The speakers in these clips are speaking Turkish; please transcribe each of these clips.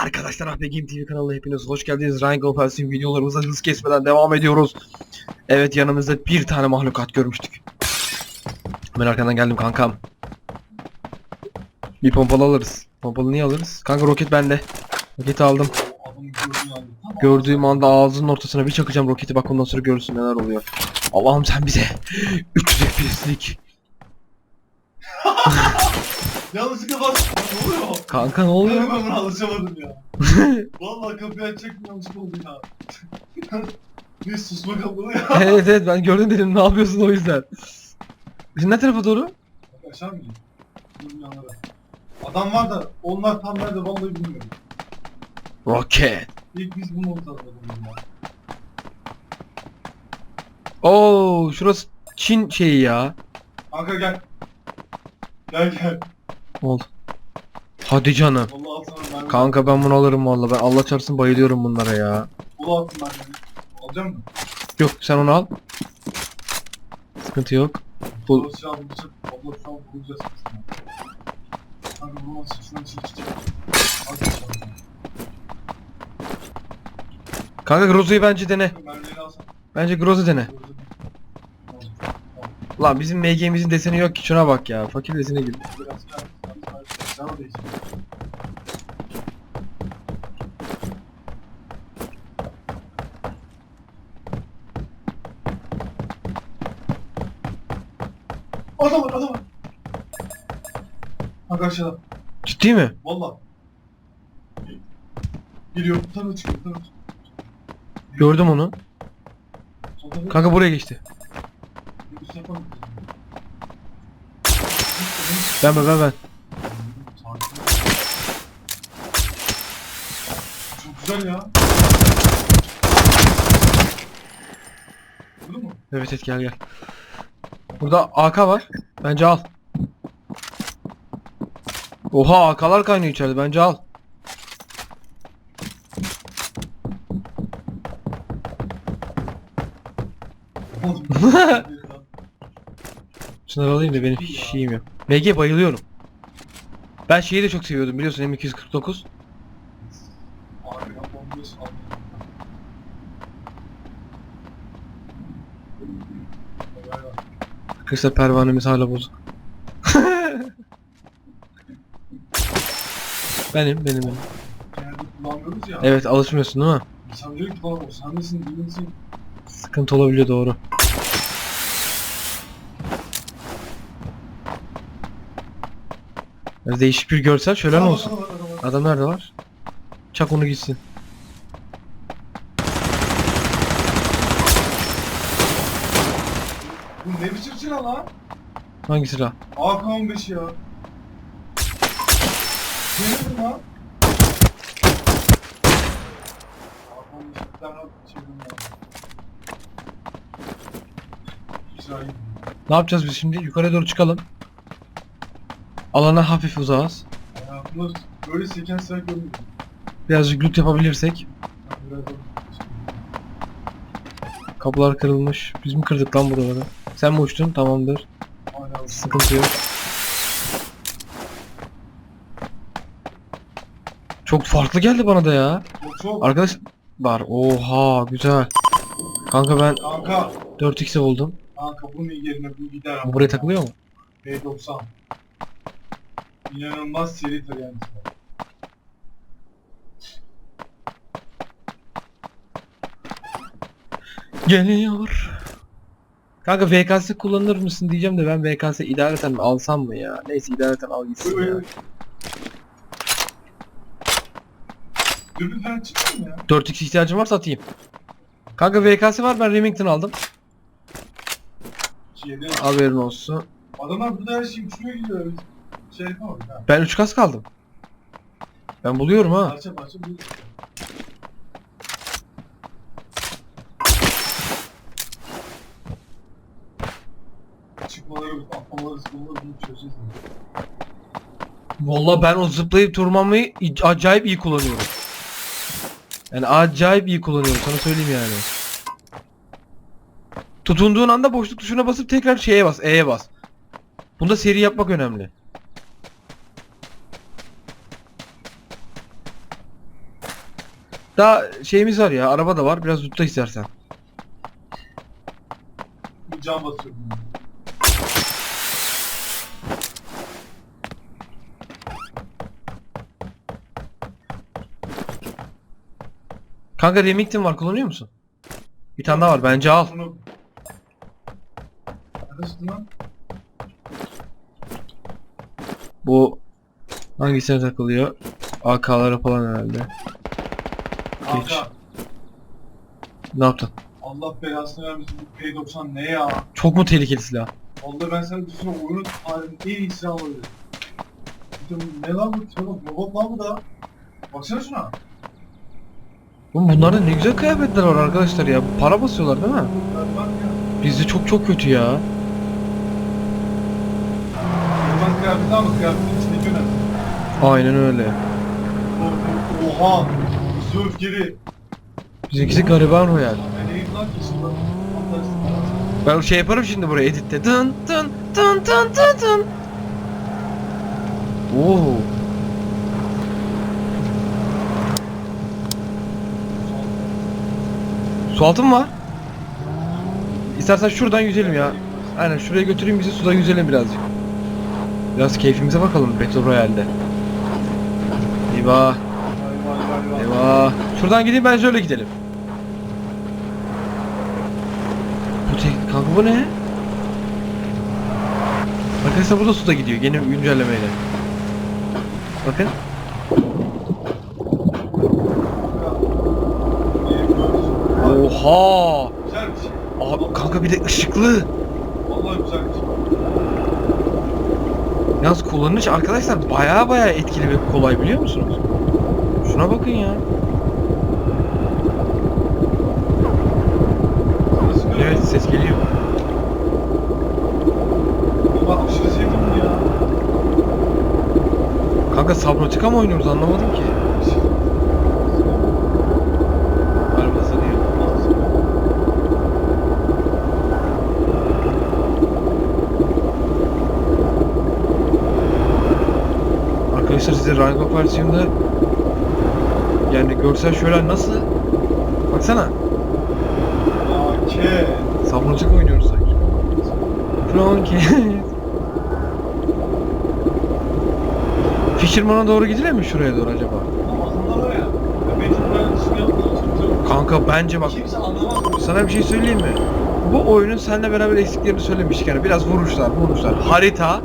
Arkadaşlar Ah Be Game TV kanalına hepiniz hoş geldiniz. Ryan Offensive videolarımıza hız kesmeden devam ediyoruz. Evet yanımızda bir tane mahlukat görmüştük. Ben arkadan geldim kankam. Bir pompalı alırız. Pompalı niye alırız? Kanka roket bende. Roketi aldım. Gördüğüm anda ağzının ortasına bir çakacağım roketi bak ondan sonra görürsün neler oluyor. Allah'ım sen bize 300 FPS'lik. Yanlışlıkla bas. Ne oluyor? Kanka ne oluyor? ben buna alışamadım ya. Vallahi kapıyı açacaktım yanlışlıkla oldu ya. Bir susma kapılı ya. evet evet ben gördüm dedim ne yapıyorsun o yüzden. Şimdi ne tarafa doğru? Aşağı mı gidiyor? Adam var da onlar tam nerede vallahi bilmiyorum. Roket. İlk biz bulmamız lazım adamı ya. Oo şurası Çin şeyi ya. Kanka gel. Gel gel. Oldu. Hadi canım. Sana ben. Kanka ben bunu alırım valla. Ben Allah çarpsın bayılıyorum bunlara ya. Ulu attım ben. Alacak mısın? Yok sen onu al. Sıkıntı yok. Bu- Bu şu an bulacak. Abla şu an bulacağız. Kanka. Hadi. Kanka Grozo'yu bence dene. Mermileri alsana. Bence Grozo dene. Lan bizim MG'mizin deseni yok ki şuna bak ya. Fakir desene gibi. Biraz Adam var, adam var. Aşağıda. Ciddi mi? Valla. Geliyor, tarafa çıkıyor, çıkıyor. Gördüm onu. Kanka buraya geçti. Ben ben ben ben. Çok güzel ya. Vurdu mu? Evet evet gel gel. Burada AK var. Bence al. Oha AK'lar kaynıyor içeride. Bence al. Şunları alayım da benim hiç şeyim yok. MG bayılıyorum. Ben şeyi de çok seviyordum biliyorsun M249. Arkadaşlar pervanemiz hala bozuk. benim benim benim. Genelde kullanmıyoruz ya. Evet alışmıyorsun değil mi? İnsan diyor ki bana o sen misin değil misin? Sıkıntı olabiliyor doğru. Değişik bir görsel var, olsun. Adam nerede var? Çak onu gitsin. Bu ne biçim silah lan? Hangi silah? AK-15 ya. Bu lan? AK-15 bir tane çevirdim ya. İsrail. Ne yapacağız biz şimdi? Yukarı doğru çıkalım. Alana hafif uzağız. Hayatımda böyle seken silah görmedim. Birazcık loot yapabilirsek. Biraz da- Kapılar kırılmış. Biz mi kırdık lan buraları? Sen mi uçtun? Tamamdır. Sıkıntı yok. Çok farklı geldi bana da ya. Çok. Arkadaş var. Oha güzel. Kanka ben Kanka. 4x'i buldum. Kanka bunun yerine bu gider Bu buraya takılıyor mu? B90. İnanılmaz seri silah. Geliyor. Kanka VKS kullanır mısın diyeceğim de ben VKS idareten alsam mı ya? Neyse idareten al gitsin ya. Dürbün falan ya? 4x ihtiyacım varsa atayım. Kanka VKS var ben Remington aldım. Şeyde. Haberin olsun. Adamlar burada her şey uçuyor gidiyor. Şey yapamadık ha. Ben 3 kas kaldım. Ben buluyorum ha. Parça parça bu. Vallahi ben o zıplayıp turmanmayı i- acayip iyi kullanıyorum. Yani acayip iyi kullanıyorum sana söyleyeyim yani. Tutunduğun anda boşluk tuşuna basıp tekrar şeye bas, E'ye bas. Bunda seri yapmak önemli. Daha şeyimiz var ya araba da var biraz lootla istersen. Bir cam basıyorum. Kanka Remington var kullanıyor musun? Bir tane daha var bence al. Bunu... Neredesin lan? Bu hangisine takılıyor? AK'lara falan herhalde. Geç. Kanka. Ne yaptın? Allah belasını vermesin bu P90 ne ya? Çok mu tehlikeli silah? Vallahi ben sana düşünüyorum oyunun halinin en iyi silahı olabilir. Bir de Ne lan bu? Robot lan bu da. Baksana şuna. Oğlum bunlarda ne güzel kıyafetler var arkadaşlar ya. Para basıyorlar değil mi? Bizde çok çok kötü ya. Hayvan kıyafeti ama kıyafetin içindeki önemli. Aynen öyle. O- Oha! Hızlı öfkeli. Bizimkisi gariban royal. Ne neydi lan kesin lan? Fantastik. Ben şey yaparım şimdi buraya editte. Dın dın dın dın dın dın. Oo. Su altı mı var? İstersen şuradan yüzelim ya. Aynen şuraya götüreyim bizi suda yüzelim birazcık. Biraz keyfimize bakalım Battle Royale'de. Eyvah, eyvah. Şuradan gideyim bence öyle gidelim. Bu tek kanka bu ne? Arkadaşlar bu da suda gidiyor yeni güncellemeyle. Bakın. Oha! Güzel bir şey. Abi kanka bir de ışıklı. Vallahi güzel bir şey. Yalnız kullanış arkadaşlar baya baya etkili ve kolay biliyor musunuz? Şuna bakın ya. Evet ses geliyor. Bak aşırı sevdim ya. Kanka Subnautica mı oynuyoruz anlamadım ki. Galiba sanıyor. Arkadaşlar size Rango versiyonda yani görsel şöyle nasıl? Baksana. AK. Subnautica oynuyoruz sanki. Flonky. Fisherman'a doğru gidilir mi şuraya doğru acaba? Aslında var ya. Kanka bence bak Kimse anlamaz. sana bir şey söyleyeyim mi? Bu oyunun seninle beraber eksiklerini söylemiştik yani biraz vuruşlar, vuruşlar, harita,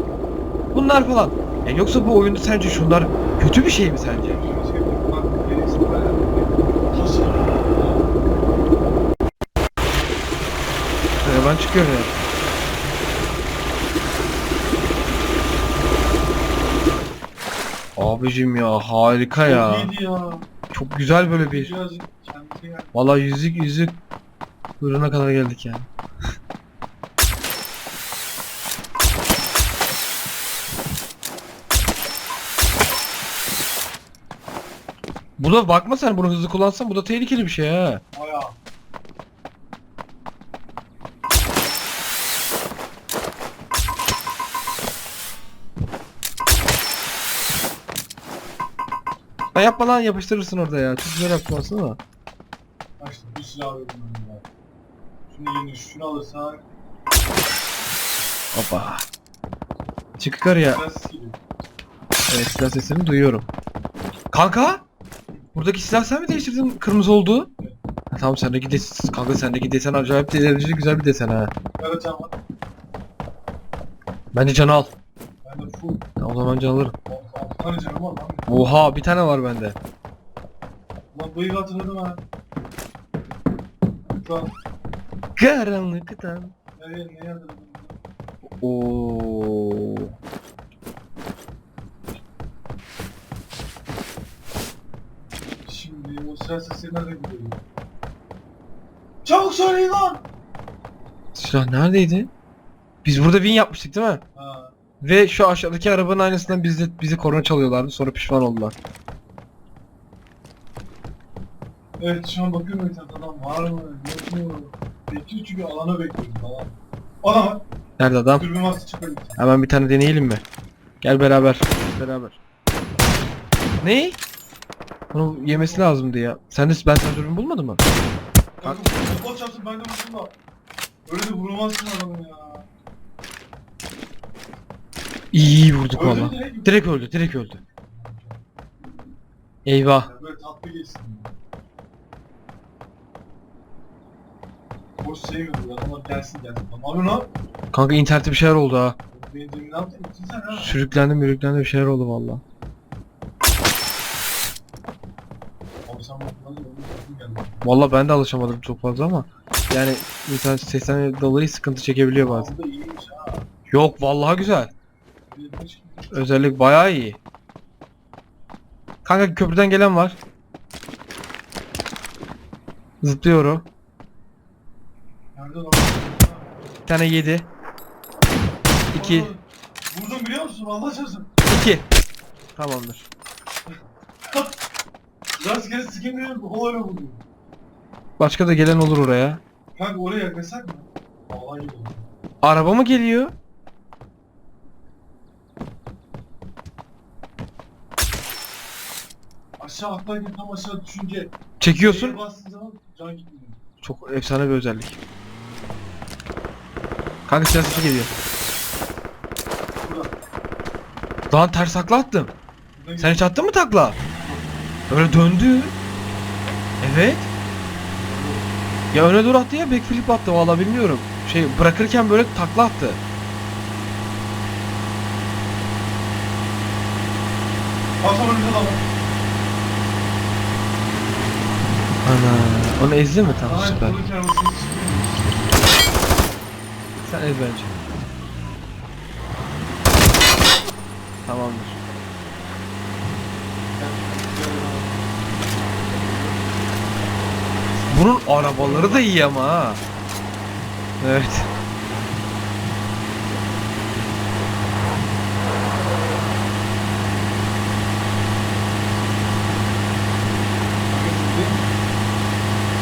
bunlar falan. Ya yoksa bu oyunda sence şunlar kötü bir şey mi sence? Gereksiz var ya. Abicim ya harika ya. Ya. Çok güzel böyle bir. Vallahi yüzük yüzük kuyruğuna kadar geldik yani. Bu da bakma sen bunu hızlı kullansan bu da tehlikeli bir şey ha. Bayağı. Ben yapma lan yapıştırırsın orada ya. Çok güzel yaptın aslında da. Bak işte bu silah verdim ben ya. Şunu yeni şunu alırsak Hoppa. Çık yukarıya. geliyor. Evet silah sesini duyuyorum. Kanka! Buradaki silah sen mi değiştirdin kırmızı oldu? Ha, tamam sendeki desen, kanka sendeki desen acayip dereceli güzel bir desen ha. Kara can var. Bence canı al. Ben de full. Ya, o zaman can alırım. Altı altı tane canım var lan. Oha bir tane var bende. Lan bıyığı hatırladım ha. Karanlıktan. nereye neye hatırladım? Oo. Şimdi o silah sesi nereden gidiyor? Çabuk söyleyin lan! Silah neredeydi? Biz burada win yapmıştık değil mi? Ha. Ve şu aşağıdaki arabanın aynısından bizi bizi korna çalıyorlardı. Sonra pişman oldular. Evet şu an bakıyorum etrafta adam var mı? Yok mu? Bekliyor çünkü alana bekliyorum tamam. Adam var. Nerede adam? Dürbün varsa çıkar git. Hemen bir tane deneyelim mi? Gel beraber. Beraber. Ne? Bunu yemesi lazımdı ya. Sen de ben sen dürbün bulmadın mı? Kanka futbol çarpsın ben de vurdum da. Öyle de vurmazsın adamı ya. İyi iyi vurduk Öldü valla. direkt. Direkt öldü, direkt öldü. Eyvah. Ya Böyle tatlı geçsin. Boş sevmiyorum adamlar gelsin gelsin. Lan ne lan? Kanka internette bir şeyler oldu ha. Benim demin ne yaptın? Sen ha. Sürüklendim, yürüklendim bir şeyler oldu valla. Valla ben de alışamadım çok fazla ama yani internet sesten dolayı sıkıntı çekebiliyor bazen. Yok vallahi güzel. Özellik bayağı iyi. Kanka köprüden gelen var. Zıplıyor o. Nerede lan? Bir tane yedi. İki. Vurdum biliyor musun? Allah çarpsın. İki. Tamamdır. Rastgele sikim diyor, o öyle vurdu. Başka da gelen olur oraya. Kanka oraya yaklaşsak mı? Vallahi iyi. Araba mı geliyor? Aşağı atlarken tam aşağı düşünce Çekiyorsun. Şeye bastığın zaman can gitmiyor. Çok efsane bir özellik. Kanka silah sesi geliyor. Burada. Daha ters takla attım. Buradan Sen hiç attın mı takla? Böyle döndü. Evet. Ya öne doğru attı ya backflip attı valla bilmiyorum. Şey bırakırken böyle takla attı. Ana. Onu ezdi mi? Daha süper. Sen ez bence. Tamamdır. Bunun arabaları da iyi ama ha. Evet.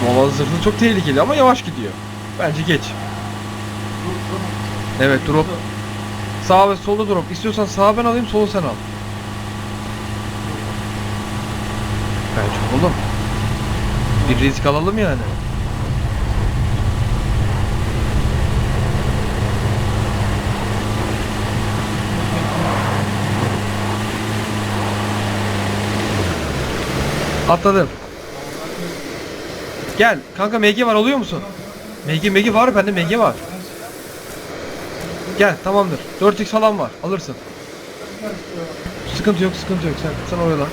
Mola zırhlı çok tehlikeli ama yavaş gidiyor. Bence geç. Evet drop. Sağ ve solda drop. İstiyorsan sağa ben alayım solu sen al. Bence oğlum. Bir risk alalım yani. Atladım. Gel. Kanka MG var alıyor musun? MG MG var bende MG var. Gel tamamdır. 4x falan var. Alırsın. Sıkıntı yok sıkıntı yok. Sen sen oyala.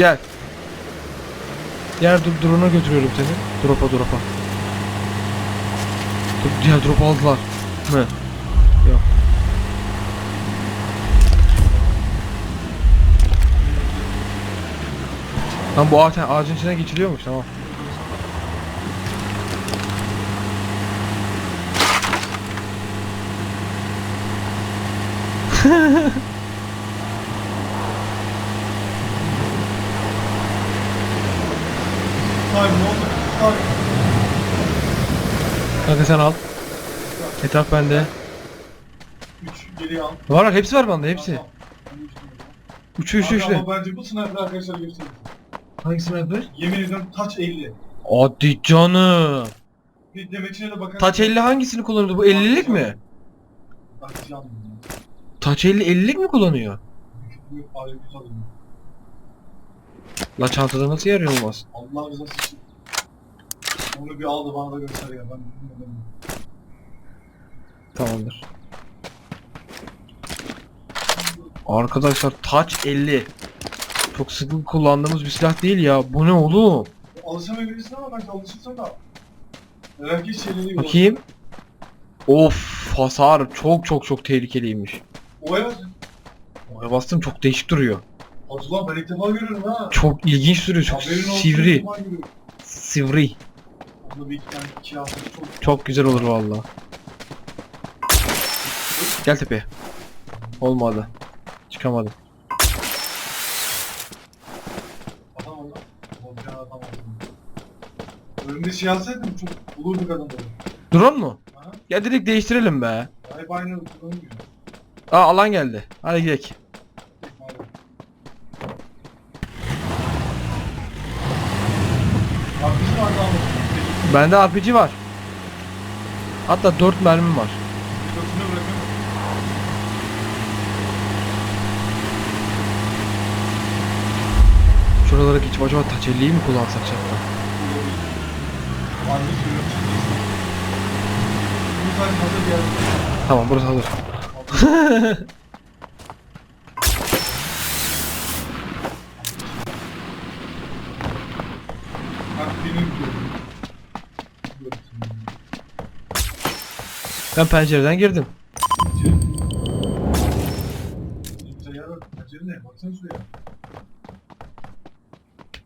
Gel. Diğer drone'a götürüyorum seni. Drop'a drop'a. Diğer drop aldılar. Mı? Yok. Lan bu ağaç, ağacın içine geçiliyormuş tamam. Hayır ne oldu? Hayır. Kanka sen al. Etraf bende. Üç geriye al. Var var hepsi var bende hepsi. Tamam. Yapıyorum. Üçü üçlü Abi üçlü. Ama bence bu sniper arkadaşlar göstereyim. Hangisi sniper? Yemin ediyorum touch 50. Hadi canım. Bir demeçine de bakar. Touch 50 hangisini kullanıyordu? Bu 50'lik mi? Bak yandım. Touch 50 50'lik mi kullanıyor? La çantada nasıl yer olmaz? Allah rızası için. Onu bir al da bana da göster ya. Ben bilmiyorum. Tamamdır. Arkadaşlar Touch 50. Çok sıklık kullandığımız bir silah değil ya. Bu ne oğlum? Alışamayabilirsin ama bence alışırsan da. Herkes gibi. Bakayım. Of hasar çok çok çok tehlikeliymiş. Oya bak. Oraya bastım çok değişik duruyor. Abdullah ben ilk defa görüyorum ha. Çok ilginç duruyor. Çok Haberin olsun, ilk sivri. defa görüyorum. Sivri. Onda bir iki tane hafta çok. Çok güzel olur valla. Gel tepeye. Olmadı. Çıkamadım. Adam orada. O bir tane adam. Ölüm Önünde şey alsaydım çok bulurduk adamları. Drone mu? Aha. Ya direkt değiştirelim be. Hep aynı kullanmıyor. Aa alan geldi. Hadi gidelim. Hadi. Bak bizim arada almasın. Bende RPG var. Hatta 4 mermim var. Şuralara geçip acaba taç 50'yi mi kullansak çakta? Tamam burası hazır. Bak benim diyorum. Ben pencereden girdim.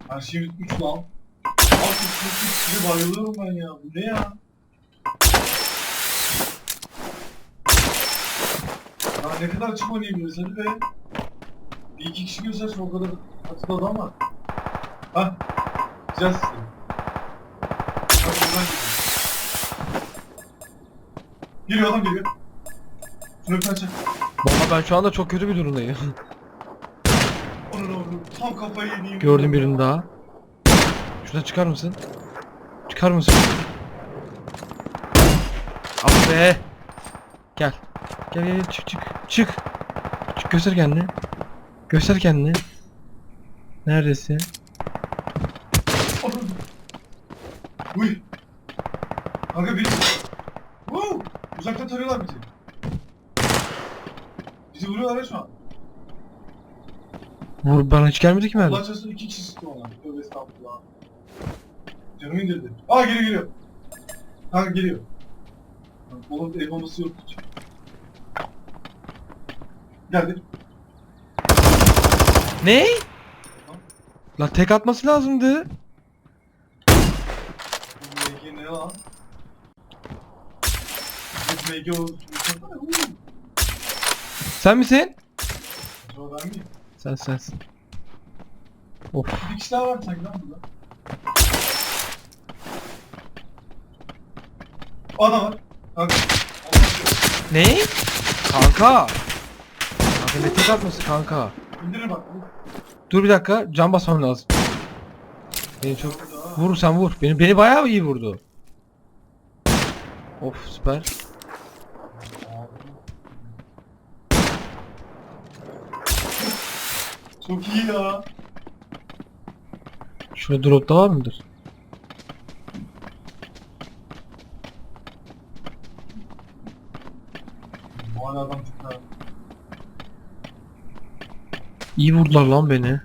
Her şeyimiz 3 lan. Şu size bayılıyorum ben ya. Bu ne ya? Ya ne kadar oynayabiliriz hadi be. Bir iki kişi gösterse o kadar adam var. Hah. Güzel. Bak buradan geliyor. Geliyor adam geliyor. Şunu bir. Valla ben şu anda çok kötü bir durumdayım. Onun oğlum tam kafayı yediğim. Gördüm birini daha. Şuradan çıkar mısın? Çıkar mısın? Ah be. Gel. Gel gel gel, çık çık. Çık. Çık göster kendini. Göster kendini. Neredesin? Onun- Uy. Kanka bir... Woo! Uzaktan tarıyorlar bizi. Bizi vuruyorlar ya şu an. Vur bana hiç gelmedi ki mermi. Allah çarpsın iki kişi sıktı ona. Tövbe estağfurullah. Canımı indirdi. Aa geliyor geliyor. Kanka geliyor. Onun el bombası yok hiç. Geldi. Ne? Lan tek atması lazımdı. MG ne lan? Bu MG o... Sen misin? Acaba ben miyim? Sen sensin. Of. Bir kişi daha var sanki lan burada. Ana var. Kanka. Ne? Kanka. Kanka ne tek atması kanka. İndirir bak. Dur bir dakika cam basmam lazım. Beni çok vur sen vur. Beni beni bayağı iyi vurdu. Of süper. Çok iyi ya. Şurada dropta var mıdır? Bu adam daha. İyi vurdular lan beni.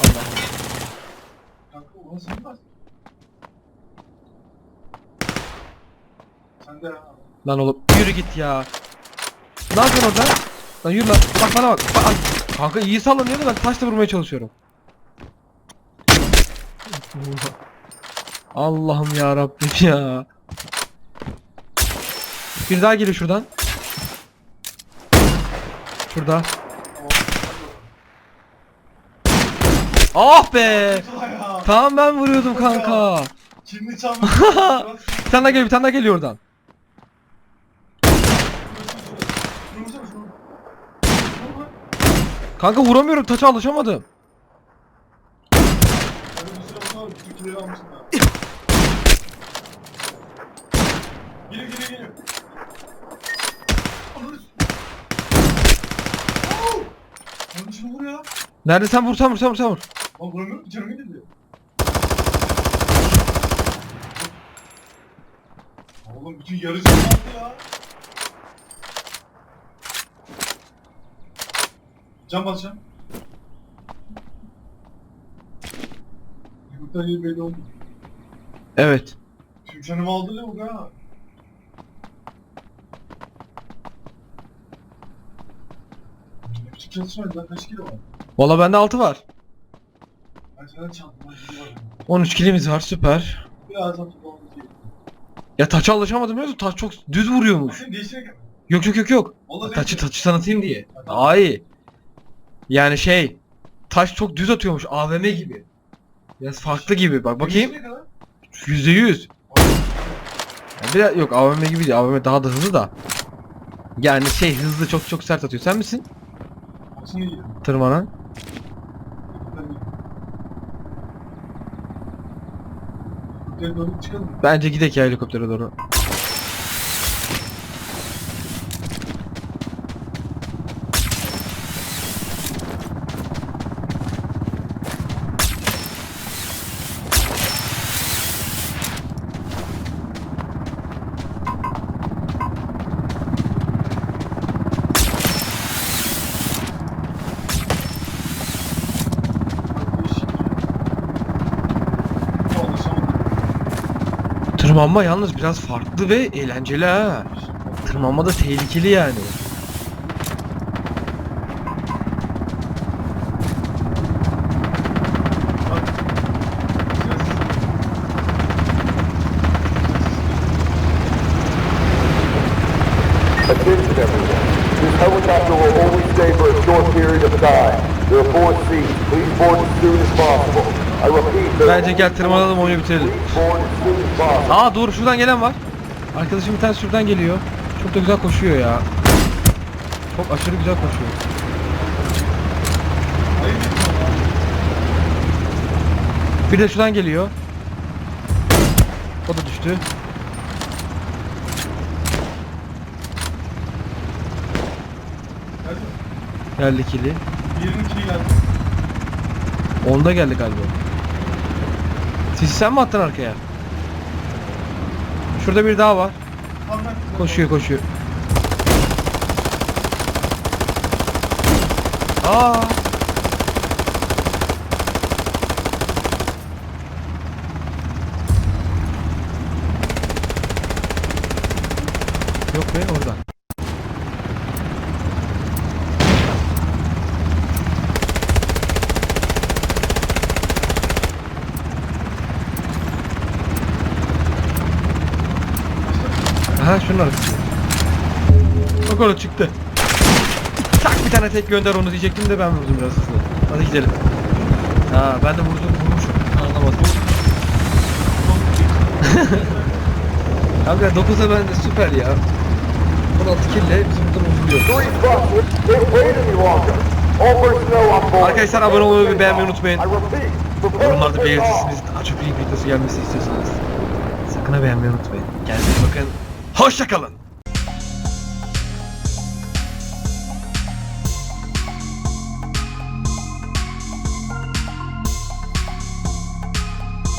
Allah. Kanka o nasıl bilmez? Sen de ya. Lan oğlum yürü git ya. Ne yapıyorsun orada? Lan yürü lan. Bak bana bak. bak. Kanka iyi sallanıyor da ben taşla vurmaya çalışıyorum. Allah'ım ya Rabbim ya. Bir daha geliyor şuradan. Şurada. Ah be! Tamam ben vuruyordum kanka. Kimli çalmış. Bir tane daha geliyor, bir tane daha geliyor oradan. Vursana şunu. Vur. Kanka vuramıyorum, taça alışamadım. Geliyor geliyor geliyor. Nerede sen vur, sen vur, sen vur, sen vur. Lan vuramıyorum canım gidildi. Oğlum bütün yarı canım aldı ya. Can basacağım. Yumurta gibi belli oldu. Evet. Tüm canımı aldı lavuk ha. Ne biçim çalışma lan kaç kilo var? Valla bende 6 var. Ben sana ben kilo var. 13 kilimiz var, süper. Biraz daha toplamamız gerekiyor. Ya taça alışamadım musun? Taç çok düz vuruyormuş. Yok yok yok yok. Vallahi Taçı taçı tanıtayım diye. Ay. Yani şey taş çok düz atıyormuş AVM gibi. Biraz farklı gibi bak bakayım. Yüzde yüz. Yani biraz yok AVM gibi değil. AVM daha da hızlı da. Yani şey hızlı çok çok sert atıyor. Sen misin? Tırmanan. Bence gidek ya helikoptere doğru. Tırmanma yalnız biraz farklı ve eğlenceli ha. Tırmanma da tehlikeli yani. Bence gel tırmanalım oyunu bitirelim. Aa doğru şuradan gelen var. Arkadaşım bir tane şuradan geliyor. Çok da güzel koşuyor ya. Çok aşırı güzel koşuyor. Bir de şuradan geliyor. O da düştü. Geldi ikili. Yerin ikili geldi. Onda geldi galiba. Sisi sen mi attın arkaya? Şurada bir daha var. Koşuyor koşuyor. Aa. Yok be orada. Aha şunun arkasında. Bak orada çıktı. Tak bir tane tek gönder onu diyecektim de ben vurdum biraz hızlı. Hadi gidelim. Ha ben de vurdum vurmuşum. Anlamadım. Abi 9'a ben de süper ya. 16 kille bizim burada. Arkadaşlar abone olmayı ve beğenmeyi unutmayın. Yorumlarda belirtirsiniz daha çok ilgi videosu gelmesi istiyorsanız. Sakın ha beğenmeyi unutmayın. Kendinize bakın. Hoşçakalın.